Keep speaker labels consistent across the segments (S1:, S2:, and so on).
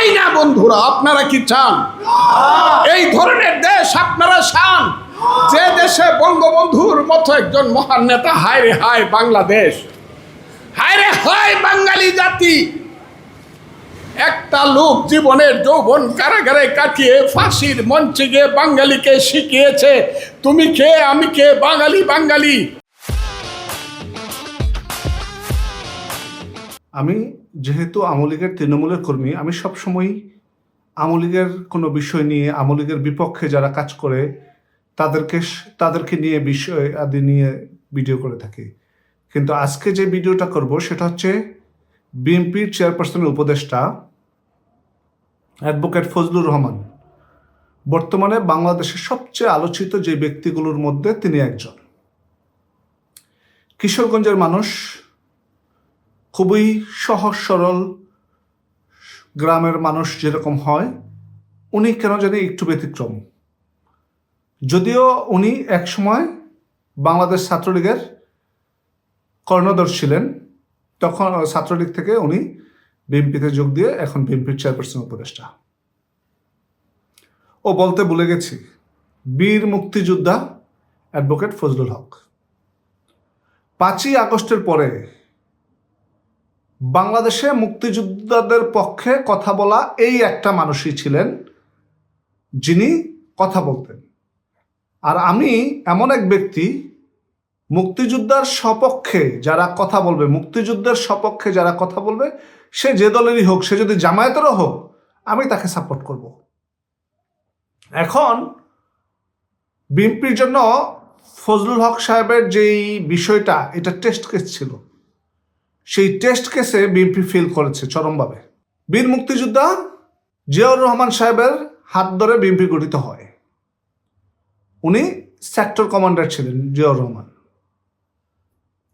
S1: চাই না বন্ধুরা, আপনারা কি চান? এই ধরনের দেশ আপনারা চান? যে দেশে বঙ্গবন্ধুর মতো একজন মহান নেতা, হায় রে হায় বাংলাদেশ, হায় রে হায় বাঙালি জাতি। একটা লোক জীবনের যৌবন কারাগারে কাটিয়ে ফাঁসির মঞ্চে গিয়ে বাঙালিকে শিখিয়েছে, তুমি কে? আমি কে? বাঙালি বাঙালি।
S2: আমি যেহেতু আমলীগের তৃণমূলের কর্মী, আমি সবসময়ই আমলীগের কোনো বিষয় নিয়ে, আমলীগের বিপক্ষে যারা কাজ করে, তাদেরকে তাদেরকে নিয়ে বিষয় আদি নিয়ে ভিডিও করে থাকি। কিন্তু আজকে যে ভিডিওটা করব, সেটা হচ্ছে বিএনপির চেয়ারপারসনের উপদেষ্টা অ্যাডভোকেট ফজলুর রহমান। বর্তমানে বাংলাদেশের সবচেয়ে আলোচিত যে ব্যক্তিগুলোর মধ্যে তিনি একজন। কিশোরগঞ্জের মানুষ খুবই সহজ, সরল গ্রামের মানুষ যেরকম হয়, উনি কেন জানি একটু ব্যতিক্রম। যদিও উনি একসময় বাংলাদেশ ছাত্রলীগের কর্ণধর ছিলেন, তখন ছাত্রলীগ থেকে উনি বিএনপিতে যোগ দিয়ে এখন বিএনপির চেয়ারপারসন উপদেষ্টা। ও বলতে ভুলে গেছি, বীর মুক্তিযোদ্ধা অ্যাডভোকেট ফজলুল হক। পাঁচই আগস্টের পরে বাংলাদেশে মুক্তিযোদ্ধাদের পক্ষে কথা বলা এই একটা মানুষই ছিলেন যিনি কথা বলতেন। আর আমি এমন এক ব্যক্তি, মুক্তিযোদ্ধার সপক্ষে যারা কথা বলবে, মুক্তিযুদ্ধের সপক্ষে যারা কথা বলবে, সে যে দলেরই হোক, সে যদি জামায়াতেরও হোক, আমি তাকে সাপোর্ট করব। এখন বিএনপির জন্য ফজলুল হক সাহেবের যেই বিষয়টা, এটা টেস্ট কেস ছিল। সেই টেস্ট কেসে বিএনপি ফেল করেছে চরমভাবে। বীর মুক্তিযোদ্ধা জিয়াউর রহমান সাহেবের হাত ধরে বিএনপি গঠিত হয়। উনি সেক্টর কমান্ডার ছিলেন জিয়াউর রহমান।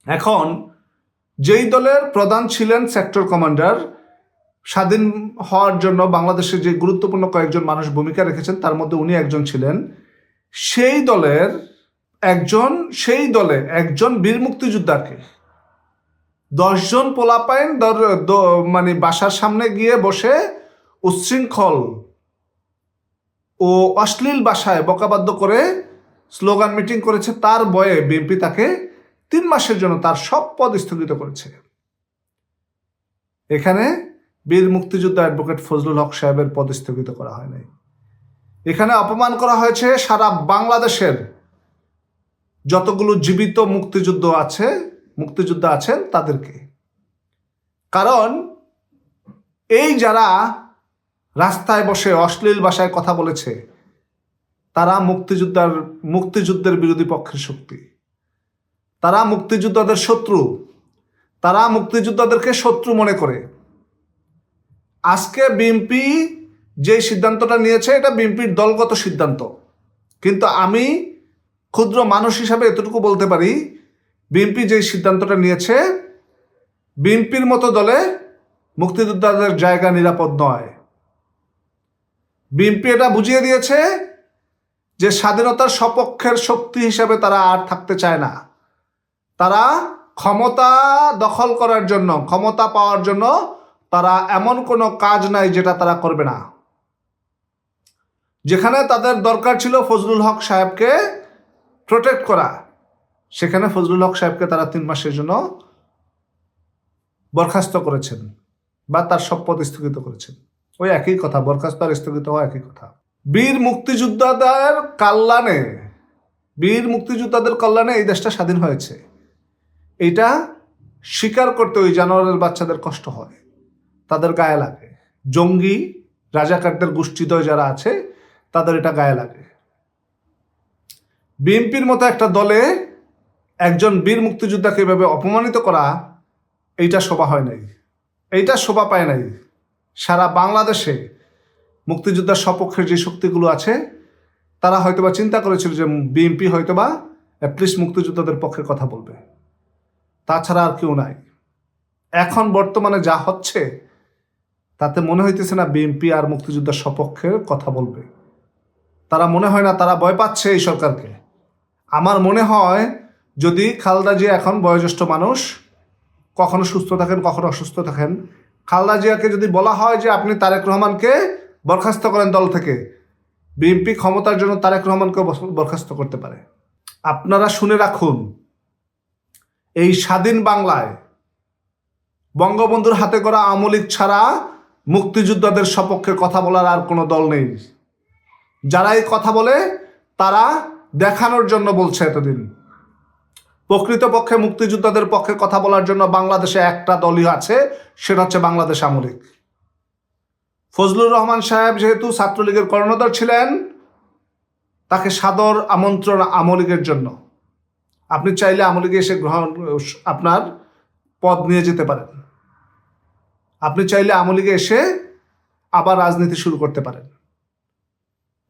S2: এখন যেই দলের প্রধান ছিলেন সেক্টর কমান্ডার স্বাধীন হওয়ার জন্য বাংলাদেশে যে গুরুত্বপূর্ণ কয়েকজন মানুষ ভূমিকা রেখেছেন, তার মধ্যে উনি একজন ছিলেন। সেই দলের একজন, সেই দলে একজন বীর মুক্তিযোদ্ধাকে দশজন পোলাপাইন মানে বাসার সামনে গিয়ে বসে উচ্ছৃঙ্খল ও অশ্লীল ভাষায় বকাবাদ্য করে স্লোগান মিটিং করেছে তার বয়ে বিএনপি তাকে তিন মাসের জন্য তার সব পদ স্থগিত করেছে। এখানে বীর মুক্তিযোদ্ধা অ্যাডভোকেট ফজলুল হক সাহেবের পদ স্থগিত করা হয় নাই। এখানে অপমান করা হয়েছে সারা বাংলাদেশের যতগুলো জীবিত মুক্তিযুদ্ধ আছে মুক্তিযোদ্ধা আছেন তাদেরকে। কারণ এই যারা রাস্তায় বসে অশ্লীল ভাষায় কথা বলেছে, তারা মুক্তিযোদ্ধার, মুক্তিযুদ্ধের বিরোধী পক্ষের শক্তি। তারা মুক্তিযোদ্ধাদের শত্রু। তারা মুক্তিযোদ্ধাদেরকে শত্রু মনে করে। আজকে বিএনপি যে সিদ্ধান্তটা নিয়েছে, এটা বিএনপির দলগত সিদ্ধান্ত। কিন্তু আমি ক্ষুদ্র মানুষ হিসাবে এতটুকু বলতে পারি বিএনপি যে সিদ্ধান্তটা নিয়েছে, বিএনপির মতো দলে মুক্তিযোদ্ধাদের জায়গা নিরাপদ নয়। বিএনপি এটা বুঝিয়ে দিয়েছে যে স্বাধীনতার সপক্ষের শক্তি হিসাবে তারা আর থাকতে চায় না। তারা ক্ষমতা দখল করার জন্য, ক্ষমতা পাওয়ার জন্য তারা এমন কোনো কাজ নাই যেটা তারা করবে না। যেখানে তাদের দরকার ছিল ফজলুল হক সাহেবকে প্রোটেক্ট করা। সেখানে ফজলুল হক সাহেবকে তারা তিন মাসের জন্য বরখাস্ত করেছেন বা তার সব পদ স্থগিত করেছেন। ওই একই কথা, বরখাস্ত আর স্থগিত হওয়া একই কথা। বীর মুক্তিযোদ্ধাদের কল্যাণে, বীর মুক্তিযোদ্ধাদের কল্যাণে এই দেশটা স্বাধীন হয়েছে। এটা স্বীকার করতে ওই জানোয়ারের বাচ্চাদের কষ্ট হয়, তাদের গায়ে লাগে। জঙ্গি রাজাকারদের গোষ্ঠীদ্বয় যারা আছে, তাদের এটা গায়ে লাগে। বিএনপির মতো একটা দলে একজন বীর মুক্তিযোদ্ধাকে এভাবে অপমানিত করা, এইটা শোভা হয় নাই। এইটা শোভা পায় নাই। সারা বাংলাদেশে মুক্তিযোদ্ধার সপক্ষের যে শক্তিগুলো আছে, তারা হয়তোবা চিন্তা করেছিল যে বিএনপি হয়তোবা অ্যাটলিস্ট মুক্তিযোদ্ধাদের পক্ষে কথা বলবে। তাছাড়া আর কেউ নাই। এখন বর্তমানে যা হচ্ছে, তাতে মনে হইতেছে না বিএনপি আর মুক্তিযোদ্ধার সপক্ষে কথা বলবে। তারা মনে হয় না, তারা ভয় পাচ্ছে এই সরকারকে। আমার মনে হয় যদি খালদা জিয়া এখন বয়োজ্যেষ্ঠ মানুষ, কখনো সুস্থ থাকেন, কখনো অসুস্থ থাকেন, খালদা জিয়াকে যদি বলা হয় যে আপনি তারেক রহমানকে বরখাস্ত করেন দল থেকে, বিএনপি ক্ষমতার জন্য তারেক রহমানকে বরখাস্ত করতে পারে। আপনারা শুনে রাখুন, এই স্বাধীন বাংলায় বঙ্গবন্ধুর হাতে করা আমলিক ছাড়া মুক্তিযোদ্ধাদের সপক্ষে কথা বলার আর কোনো দল নেই। যারা এই কথা বলে, তারা দেখানোর জন্য বলছে এতদিন। প্রকৃতপক্ষে মুক্তিযোদ্ধাদের পক্ষে কথা বলার জন্য বাংলাদেশে একটা দলই আছে, সেটা হচ্ছে বাংলাদেশ আমলিক ফজলুর রহমান সাহেব যেহেতু ছাত্রলীগের কর্ণধার ছিলেন, তাকে সাদর আমন্ত্রণ আমলিগের জন্য। আপনি চাইলে আমলিগে এসে গ্রহণ, আপনার পদ নিয়ে যেতে পারেন। আপনি চাইলে আমলিগে এসে আবার রাজনীতি শুরু করতে পারেন।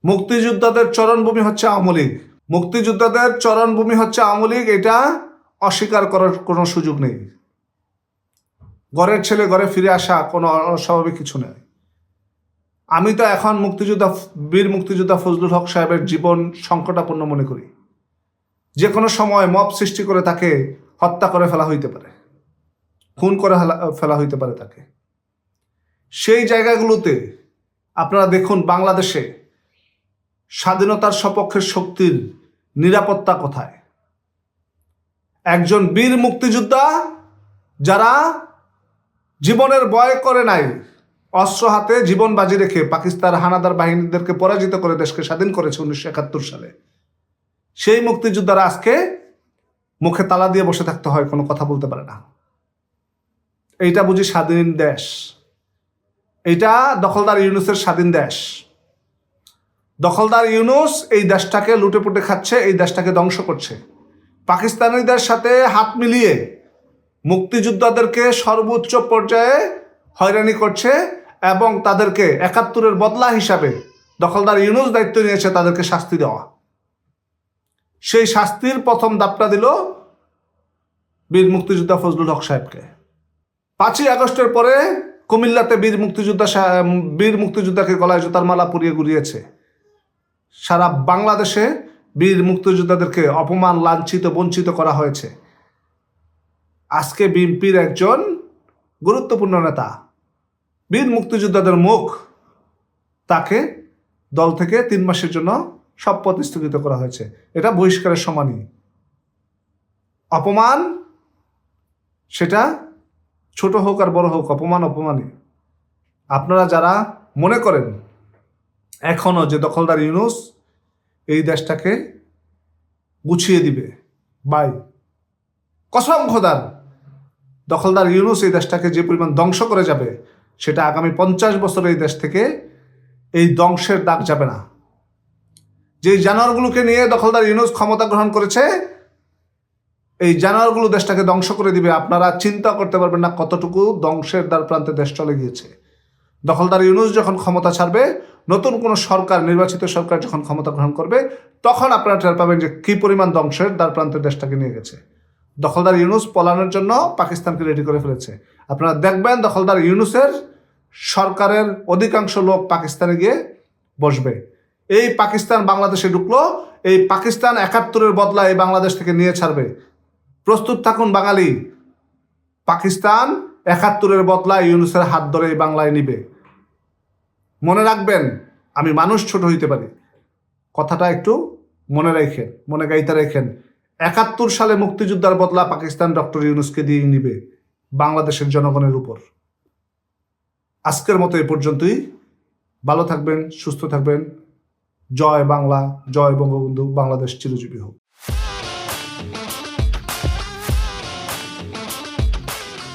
S2: মুক্তিযোদ্ধাদের চরণভূমি হচ্ছে আওয়ামী লীগ। মুক্তিযোদ্ধাদের চরণভূমি হচ্ছে আওয়ামী এটা অস্বীকার করার কোনো সুযোগ নেই। ঘরের ছেলে ঘরে ফিরে আসা কোনো অস্বাভাবিক কিছু নেই। আমি তো এখন মুক্তিযোদ্ধা, বীর মুক্তিযোদ্ধা ফজলুল হক সাহেবের জীবন সংকটাপন্ন মনে করি। যে কোনো সময় মব সৃষ্টি করে তাকে হত্যা করে ফেলা হইতে পারে, খুন করে ফেলা হইতে পারে তাকে। সেই জায়গাগুলোতে আপনারা দেখুন বাংলাদেশে স্বাধীনতার সপক্ষের শক্তির নিরাপত্তা কোথায়? একজন বীর মুক্তিযোদ্ধা যারা জীবনের ভয় করে নাই, অস্ত্র হাতে জীবন বাজি রেখে পাকিস্তান হানাদার বাহিনীদেরকে পরাজিত করে দেশকে স্বাধীন করেছে উনিশশো একাত্তর সালে। সেই মুক্তিযোদ্ধারা আজকে মুখে তালা দিয়ে বসে থাকতে হয়, কোনো কথা বলতে পারে না। এইটা বুঝি স্বাধীন দেশ। এইটা দখলদার ইউনুসের স্বাধীন দেশ। দখলদার ইউনুস এই দেশটাকে লুটে পুটে খাচ্ছে, এই দেশটাকে ধ্বংস করছে। পাকিস্তানিদের সাথে হাত মিলিয়ে মুক্তিযোদ্ধাদেরকে সর্বোচ্চ পর্যায়ে হয়রানি করছে এবং তাদেরকে একাত্তরের বদলা হিসাবে দখলদার ইউনুস দায়িত্ব নিয়েছে, তাদেরকে শাস্তি দেওয়া। সেই শাস্তির প্রথম দাপটা দিল বীর মুক্তিযোদ্ধা ফজলুল হক সাহেবকে। পাঁচই আগস্টের পরে কুমিল্লাতে বীর মুক্তিযোদ্ধা বীর মুক্তিযোদ্ধাকে গলায় জুতার মালা পুড়িয়ে গুড়িয়েছে সারা বাংলাদেশে বীর মুক্তিযোদ্ধাদেরকে অপমান, লাঞ্ছিত, বঞ্চিত করা হয়েছে। আজকে বিএনপির একজন গুরুত্বপূর্ণ নেতা, বীর মুক্তিযোদ্ধাদের মুখ তাকে দল থেকে তিন মাসের জন্য সব পদ স্থগিত করা হয়েছে। এটা বহিষ্কারের সমানই অপমান সেটা ছোট হোক আর বড় হোক, অপমান অপমানই। আপনারা যারা মনে করেন এখনও যে দখলদার ইউনুস এই দেশটাকে গুছিয়ে দিবে। বাই। কসম খোদার, দখলদার ইউনুস এই দেশটাকে যে পরিমাণ ধ্বংস করে যাবে, সেটা আগামী পঞ্চাশ বছর এই দেশ থেকে এই ধ্বংসের দাগ যাবে না। যে জানোয়ারগুলোকে নিয়ে দখলদার ইউনুস ক্ষমতা গ্রহণ করেছে, এই জানোয়ারগুলো দেশটাকে ধ্বংস করে দিবে। আপনারা চিন্তা করতে পারবেন না কতটুকু ধ্বংসের দ্বার প্রান্তে দেশ চলে গিয়েছে। দখলদার ইউনুস যখন ক্ষমতা ছাড়বে নতুন কোনো সরকার, নির্বাচিত সরকার যখন ক্ষমতা গ্রহণ করবে, তখন আপনারা টের পাবেন যে কী পরিমাণ ধ্বংসের দ্বার প্রান্তে দেশটাকে নিয়ে গেছে। দখলদার ইউনুস পলানোর জন্য পাকিস্তানকে রেডি করে ফেলেছে। আপনারা দেখবেন দখলদার ইউনুসের সরকারের অধিকাংশ লোক পাকিস্তানে গিয়ে বসবে। এই পাকিস্তান বাংলাদেশে ঢুকলো, এই পাকিস্তান একাত্তরের বদলা এই বাংলাদেশ থেকে নিয়ে ছাড়বে। প্রস্তুত থাকুন বাঙালি, পাকিস্তান একাত্তরের বদলা ইউনুসের হাত ধরে এই বাংলায় নিবে। মনে রাখবেন, আমি মানুষ ছোট হইতে পারি। কথাটা একটু মনে রেখেন, মনে গাইতে রেখেন। একাত্তর সালে মুক্তিযোদ্ধার বদলা পাকিস্তান ডক্টর ইউনুসকে দিয়ে নিবে বাংলাদেশের জনগণের উপর। আজকের মতো এ পর্যন্তই। ভালো থাকবেন, সুস্থ থাকবেন। জয় বাংলা, জয় বঙ্গবন্ধু, বাংলাদেশ চিরজীবী হোক।